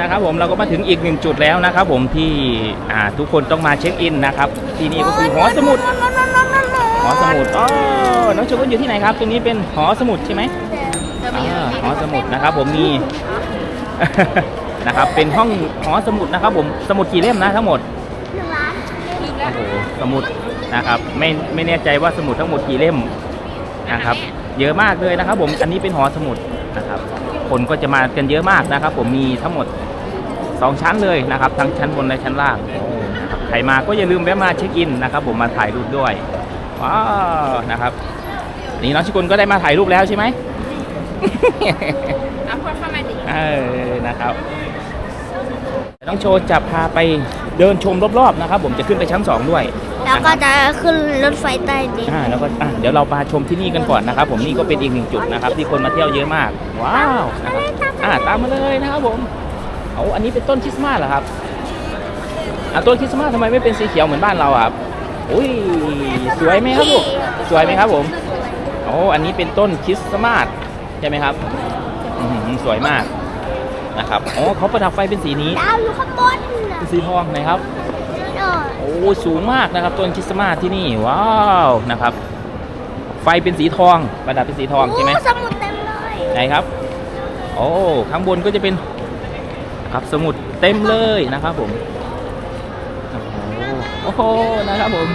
นะครับผมเราก็มาถึงอีกหนึ่งจุดแล้วนะครับผมที่อ่าทุกคนต้องมาเช็คอินนะครับที่นี่ก็คือหอสมุดหอสมุดอ๋อน้องโชกุนอยู่ที่ไหนครับตรงนี้เป็นหอสมุดใช่ไหมจะมีอ่าหอสมุดนะครับผมมีนะครับเป็นห้องหอสมุดนะครับผมสมุดกี่เล่มนะทั้งหมดลืมแล้วโอ้โหสมุดนะครับไม่ไม่แน่ใจว่าสมุดทั้งหมดกี่เล่มนะครับ เยอะมากเลยนะครับ ผมอันนี้เป็นหอสมุดนะครับ คนก็จะมากันเยอะมากนะครับ ผมมีทั้งหมดสองชั้นเลยนะครับ ทั้งชั้นบนและชั้นล่างโอ้นะครับใครมาก็อย่าลืมแวะมาเช็คอินนะครับ ผมมาถ่ายรูปด้วยว้าวนะครับ นี่น้องชิกุลก็ได้มาถ่ายรูปแล้วใช่ไหมเอาคนเข้ามาดิเออนะครับ น้องโชว์จะพาไปเดินชมรอบๆนะครับ ผมจะขึ้นไปชั้นสองด้วยแล้วก็จะขึ้นรถไฟใต้ดินอ่าแล้วก็อะเดี๋ยวเรามาชมที่นี่กันก่อนนะครับ ผมนี่ก็เป็นอีกหนึ่งจุดนะครับ ที่คนมาเที่ยวเยอะมาก ว้าวนะครับอ่าตามมาเลยนะครับผมเอาอันนี้เป็นต้นคริสต์มาสเหรอครับอะต้นคริสต์มาสทำไมไม่เป็นสีเขียวเหมือนบ้านเราอะอุ้ยสวยไหมครับลูกสวยไหมครับผมโอ้อันนี้เป็นต้นคริสต์มาสใช่ไหมครับอืมสวยมาก นะครับอ๋อเขาประดับไฟเป็นสีนี้ดาวอยู่ข้างบนน่ะเป็นสีทองนะครับเออโอ้สูงมากนะครับต้นคริสต์มาสที่นี่ว้าวนะครับ ไฟเป็นสีทอง ประดับเป็นสีทองใช่ไหมโอ้สมุดเต็มเลยไหนครับ โอ้ข้างบนก็จะเป็นครับสมุดเต็มเลยนะครับผมโอ้โหนะครับผม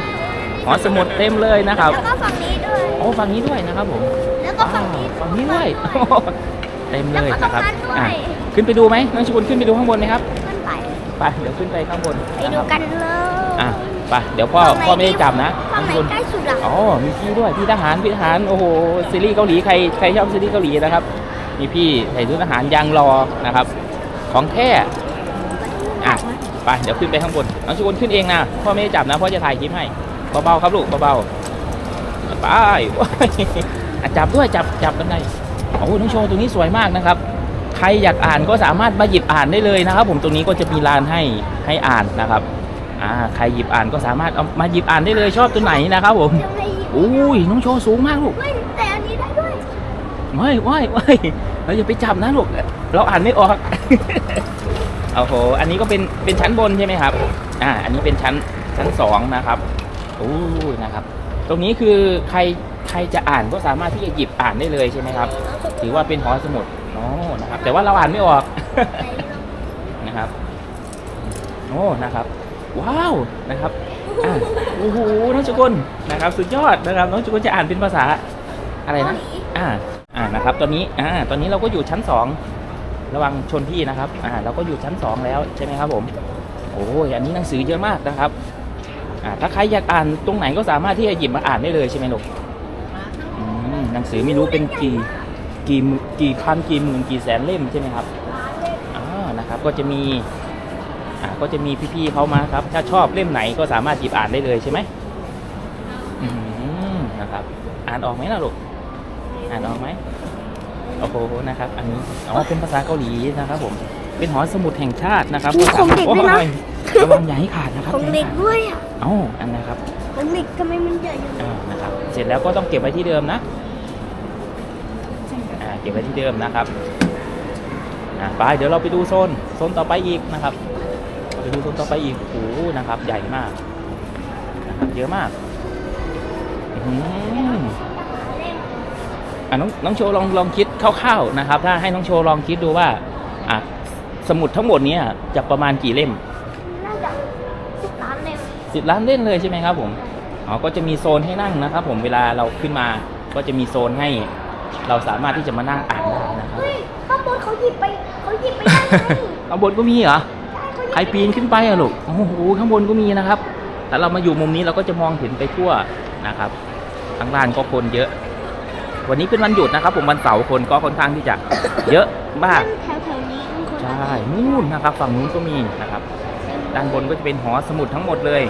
หอสมุดเต็มเลยนะครับแล้วก็ฝั่งนี้ด้วยโอ้ฝั่งนี้ด้วยนะครับผม แล้วก็ว้าฝั่งวนี้ฝั่งนี้ด้วยโอ้โห เต็มเลยนะครับแล้วก็ตรงนั้นด้วยอะ ขึ้นไปดูไหมน้องชกุลขึ้นไปดูข้างบนไหมครับ ขึ้นไป ไป เดี๋ยวขึ้นไปข้างบน ไปดูกันเลย อะ ไป เดี๋ยวพ่อ พ่อไม่ได้จับนะฝั่งไหนน้องชกุลใกล้สุดอะอ๋อ มีพี่ด้วย พี่ทหาร พี่ทหาร โอ้โห ซีรีส์เกาหลี ใคร ใครชอบซีรีส์เกาหลีนะครับ มีพี่ใส่ชุดทหารยางรอ นะครับ ของแท้ อะ ไป เดี๋ยวขึ้นไปข้างบน น้องชวนขึ้นเองนะ พ่อไม่ได้จับนะ พ่อจะถ่ายคลิปให้ เบาๆครับลูก เบาๆไปโอ้ยอะจับด้วย จับ จับกันได โอ้โหน้องโชว์ตรงนี้สวยมากนะครับ ใครอยากอ่านก็สามารถมาหยิบอ่านได้เลยนะครับ ผมตรงนี้ก็จะมีลานให้ให้อ่านนะครับอ่าใครหยิบอ่านก็สามารถเอามาหยิบอ่านได้เลยชอบตัวไหนนะครับผมยังไงอุ้ยน้องโชว์สูงมากลูกเฮ้ยแต่อันนี้ได้ด้วยไม่ไม่ไม่เราอย่าไปจับนะลูกเราอ่านไม่ออกโอ้โหอันนี้ก็เป็นเป็นชั้นบนใช่ไหมครับ อ่า อันนี้เป็นชั้นชั้นสองนะครับโอ้ยนะครับ ตรงนี้คือใครใครจะอ่านก็สามารถที่จะหยิบอ่านได้เลยใช่ไหมครับ ถือว่าเป็นหอสมุดอ๋อนะครับ แต่ว่าเราอ่านไม่ออก นะครับ โอ้ นะครับ ว้าว นะครับอะโอ้โห น้องจุกุลนะครับ สุดยอดนะครับ น้องจุกุลจะอ่านเป็นภาษาอะไรนะ อ่า อ่า นะครับ ตอนนี้ อ่า ตอนนี้เราก็อยู่ชั้นสองระวังชนพี่นะครับ อ่า เราก็อยู่ชั้นสองแล้วใช่ไหมครับผม โอ้ยอันนี้หนังสือเยอะมากนะครับ อ่า ถ้าใครอยากอ่านตรงไหนก็สามารถที่จะหยิบมาอ่านได้เลยใช่ไหมลูกอืมหนังสือไม่รู้เป็นกี่ กี่หมื่นกี่พันกี่หมื่นกี่แสนเล่มใช่ไหมครับอ่านะครับก็จะมีอ่าก็จะมีพี่ๆเขามาครับ ถ้าชอบเล่มไหนก็สามารถหยิบอ่านได้เลยใช่ไหมอืมนะครับอ่านออกไหมล่ะลูกอ่านออกไหมโอ้โหนะครับ อันนี้อ๋อเป็นภาษาเกาหลีนะครับ ผมเป็นหอสมุดแห่งชาตินะครับมีของเด็กด้วยนะโอ้ยระวังอย่าให้ขาดนะครับของเด็กด้วยอะเอ้าอันนะครับของเด็กทำไมมันใหญ่อย่างนี้อ่านะครับ เสร็จแล้วก็ต้องเก็บไว้ที่เดิมนะอ่า เก็บไว้ที่เดิมนะครับอ่าไปเดี๋ยวเราไปดูโซนโซนต่อไปอีกนะครับไปดูโซนต่อไปอีกโอ้โหนะครับ ใหญ่มากนะครับเยอะมากอื้อหืออะน้องน้องโชว์ลองลองคิดคร่าวๆนะครับ ถ้าให้น้องโชว์ลองคิดดูว่าอะสมุดทั้งหมดเนี้จะประมาณกี่เล่มน่าจะสิบล้านเล่มสิบล้านเล่นเลยใช่ไหมครับผมอ๋อก็จะมีโซนให้นั่งนะครับ ผมเวลาเราขึ้นมาก็จะมีโซนให้ เราสามารถที่จะมานั่งอ่านได้นะครับเฮ้ยข้างบนเขาหยิบไปเขาหยิบไปได้ไงข้างบนก็มีเหรอใช่เขาหยิบใครปีนขึ้นไปอะลูกโอ้โหข้างบนก็มีนะครับ แต่เรามาอยู่มุมนี้เราก็จะมองเห็นไปทั่วนะครับข้างล่างก็คนเยอะ วันนี้เป็นวันหยุดนะครับ ผมวันเสาร์คนก็ค่อนข้างที่จะเยอะมากแถวแถวๆนี้มันคนใช่นู่นนะครับ ฝั่งนู้นก็มีนะครับ ด้านบนก็จะเป็นหอสมุดทั้งหมดเลย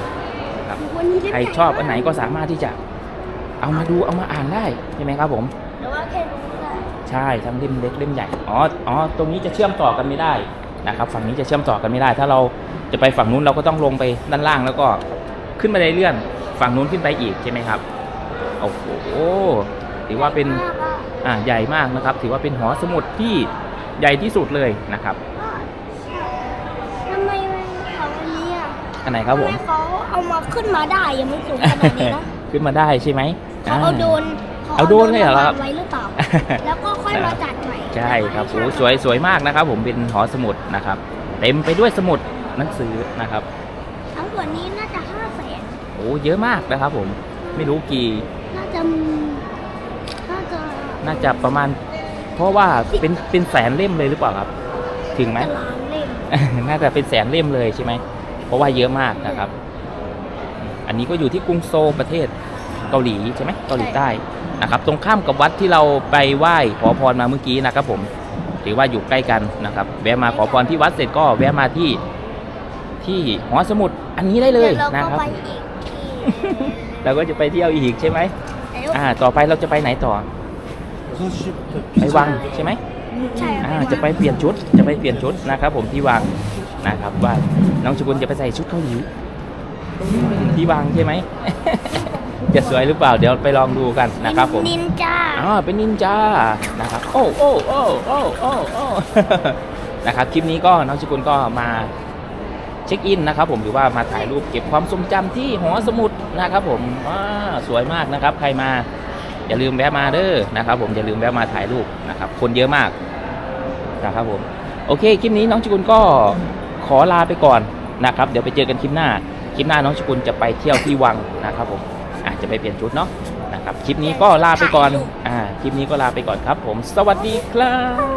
วันนี้เล่มใครชอบอันไหนก็สามารถที่จะเอามาดูเอามาอ่านได้ใช่ไหมครับผม หรือว่าแค่ดูก็ได้ใช่ทั้งเล่มเล็กเล่มใหญ่อ๋ออ๋อตรงนี้จะเชื่อมต่อกันไม่ได้นะครับ ฝั่งนี้จะเชื่อมต่อกันไม่ได้ ถ้าเราจะไปฝั่งนู้นเราก็ต้องลงไปด้านล่างแล้วก็ขึ้นมาได้เลื่อนฝั่งนู้นขึ้นไปอีกใช่ไหมครับโอ้โหถือว่าเป็นมากอะอ่าใหญ่มากนะครับ ถือว่าเป็นหอสมุดที่ใหญ่ที่สุดเลยนะครับก็ใช่อันไหนครับผมทำไเขาเอามาขึ้นมาได้ยังไม่สูงขนาดนี้นะขึ้นมาได้ใช่ไหมเขาเอาโดรน เอาโดรนเลยเหรอครับมาวางไว้หรือเปล่า แล้วก็ค่อยมาจัดใหม่ใช่ครับโอ้สวยสวยมากนะครับ ผมเป็นหอสมุดนะครับ เต็มไปด้วยสมุดหนังสือนะครับ ทั้งส่วนนี้น่าจะห้าแสนโอ้เยอะมากนะครับ ผมไม่รู้กี่ น่าจะน่าจะน่าจะประมาณ เพราะว่าเป็นเป็นแสนเล่มเลยหรือเปล่าครับ ถึงไหม จะล้านเล่มน่าจะเป็นแสนเล่มเลยใช่ไหม เพราะว่าเยอะมากนะครับ อันนี้ก็อยู่ที่กรุงโซลประเทศเกาหลีใช่ไหมเกาหลีใต้ นะครับตรงข้ามกับวัดที่เราไปไหว้ขอพรมาเมื่อกี้นะครับผมถือว่าอยู่ใกล้กันนะครับ แวะมาขอพรที่วัดเสร็จก็แวะมาที่ที่หอสมุดอันนี้ได้เลยดี๋วนะเราครับก็ไปอีกที่เราก็จะไปเที่ยวอีกใช่ไหมแล้วอ่า ต่อไปเราจะไปไหนต่อไปวังใช่ไหมใช่อ่าจะไปเปลี่ยนชุดจะไปเปลี่ยนชุดนะครับ ผมที่วังนะครับว่าน้องชกุลจะไปใส่ชุดเกาหลีอืมที่วังใช่ไหม จะสวยหรือเปล่าเดี๋ยวไปลองดูกันนะครับผมนินจาอ๋อเป็นนินจานะครับโอ้โอ้โอ้โอ้โอ้โอ้นะครับคลิปนี้ก็น้องชกุลก็มาเช็คอินนะครับผมหรือว่ามาถ่ายรูปเก็บความทรงจำที่หอสมุดนะครับผมอ่าสวยมากนะครับใครมา อย่าลืมแวะมาเด้อนะครับผมอย่าลืมแวะมาถ่ายรูปนะครับคนเยอะมากนะครับผมโอเคคลิปนี้น้องชกุลก็ขอลาไปก่อนนะครับ เดี๋ยวไปเจอกันคลิปหน้า คลิปหน้าน้องชกุลจะไปเที่ยวที่วังนะครับผมอาจ จะไปเปลี่ยนชุดเนาะนะครับคลิปนี้ก็ลาไปก่อนอ่าคลิปนี้ก็ลาไปก่อนครับ ผมสวัสดีครับ